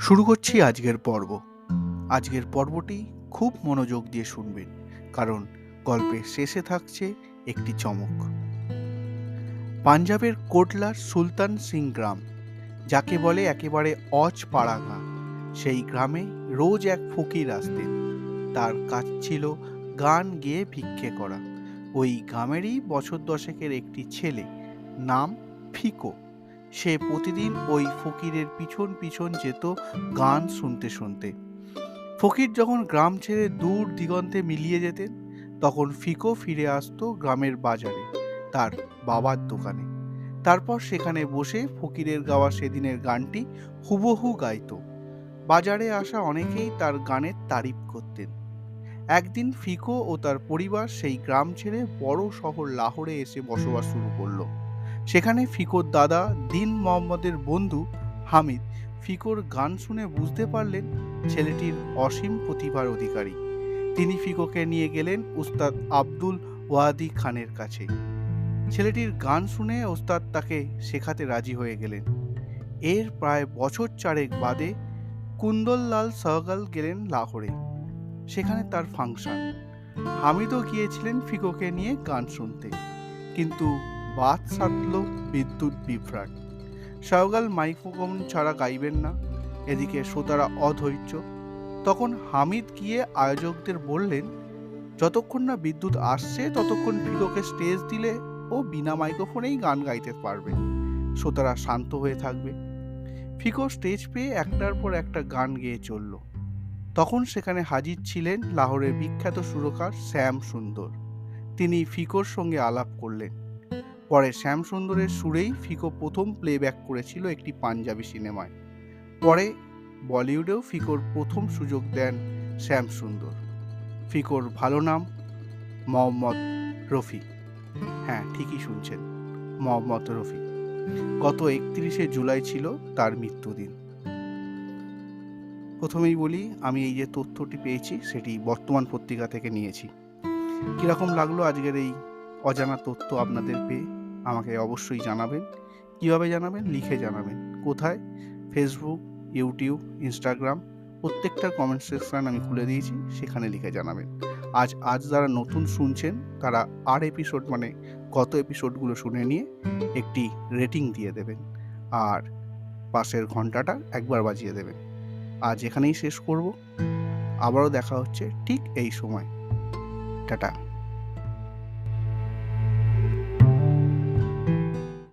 শুরু করছি আজকের পর্ব। আজকের পর্বটি খুব মনোযোগ দিয়ে শুনবেন, কারণ গল্পের শেষে থাকছে একটি চমক। পাঞ্জাবের কোটলার সুলতান সিং গ্রাম, যাকে বলে একেবারে অজ পাড়াগা সেই গ্রামে রোজ এক ফকির আসতেন। তার কাজ ছিল গান গেয়ে ভিক্ষে করা। ওই গ্রামেরই বছর দশেকের একটি ছেলে, নাম ফিকো। সে প্রতিদিন ওই ফকিরের পিছন পিছন যেত গান শুনতে শুনতে। ফকির যখন গ্রাম ছেড়ে দূর দিগন্তে মিলিয়ে যেতেন, তখন ফিকো ফিরে আসতো গ্রামের বাজারে, তার বাবার দোকানে। তারপর সেখানে বসে ফকিরের গাওয়া সেদিনের গানটি হুবহু গাইতো। বাজারে আসা অনেকেই তার গানের তারিফ করতেন। একদিন ফিকো ও তার পরিবার সেই গ্রাম ছেড়ে বড় শহর লাহোরে এসে বসবাস শুরু করল। সেখানে ফিকোর দাদা দিন মোহাম্মদের বন্ধু হামিদ। ফিকোর গান শুনে বুঝতে পারলেন ছেলেটির অসীম প্রতিভার অধিকারী। তিনি ফিকোকে নিয়ে গেলেন উস্তাদ আব্দুল ওয়াদি খানের কাছে। ছেলেটির গান শুনে ওস্তাদ তাকে শেখাতে রাজি হয়ে গেলেন। এর প্রায় বছর চারেক বাদে কুন্দললাল সহগাল গেলেন লাহোরে। সেখানে তার ফাংশন। হামিদও গিয়েছিলেন ফিকোকে নিয়ে গান শুনতে। কিন্তু বাদ সাধল বিদ্যুৎ বিভ্রাট। সহগাল মাইক্রোফোন ছাড়া গাইবেন না। এদিকে শ্রোতারা অধৈর্য। তখন হামিদ গিয়ে আয়োজকদের বললেন, যতক্ষণ না বিদ্যুৎ আসছে, ততক্ষণ ফিকোকে স্টেজ দিলে ও বিনা মাইক্রোফোনেই গান গাইতে পারবে। শ্রোতারা শান্ত হয়ে থাকবে। ফিকো স্টেজ পেয়ে একটার পর একটা গান গেয়ে চলল। তখন সেখানে হাজির ছিলেন লাহোরের বিখ্যাত সুরকার শ্যাম সুন্দর। তিনি ফিকোর সঙ্গে আলাপ করলেন। পরে শ্যাম সুন্দরের সুরেই ফিকো প্রথম প্লেব্যাক করেছিল একটি পাঞ্জাবি সিনেমায়। পরে বলিউডেও ফিকোর প্রথম সুযোগ দেন শ্যাম সুন্দর ফিকোর ভালো নাম মোহাম্মদ রফি হ্যাঁ ঠিকই শুনছেন, মোহাম্মদ রফি গত একত্রিশে জুলাই ছিল তার মৃত্যুদিন। প্রথমেই বলি, আমি এই যে তথ্যটি পেয়েছি, সেটি বর্তমান পত্রিকা থেকে নিয়েছি। কীরকম লাগল আজকের এই অজানা তথ্য আপনাদের পেয়ে? আমাকে অবশ্যই জানাবেন। কীভাবে জানাবেন? লিখে জানাবেন। কোথায়? ফেসবুক ইউটিউব ইনস্টাগ্রাম প্রত্যেকটা কমেন্ট সেকশন আমি খুলে দিয়েছি, সেখানে লিখে জানাবেন। আজ আজ যারা নতুন শুনছেন, তারা আর এপিসোড মানে গত এপিসোডগুলো শুনে নিয়ে একটি রেটিং দিয়ে দেবেন। আর পাশের ঘন্টাটা একবার বাজিয়ে দেবেন। আজ এখানেই শেষ করব। আবারও দেখা হচ্ছে ঠিক এই সময়। টাটা।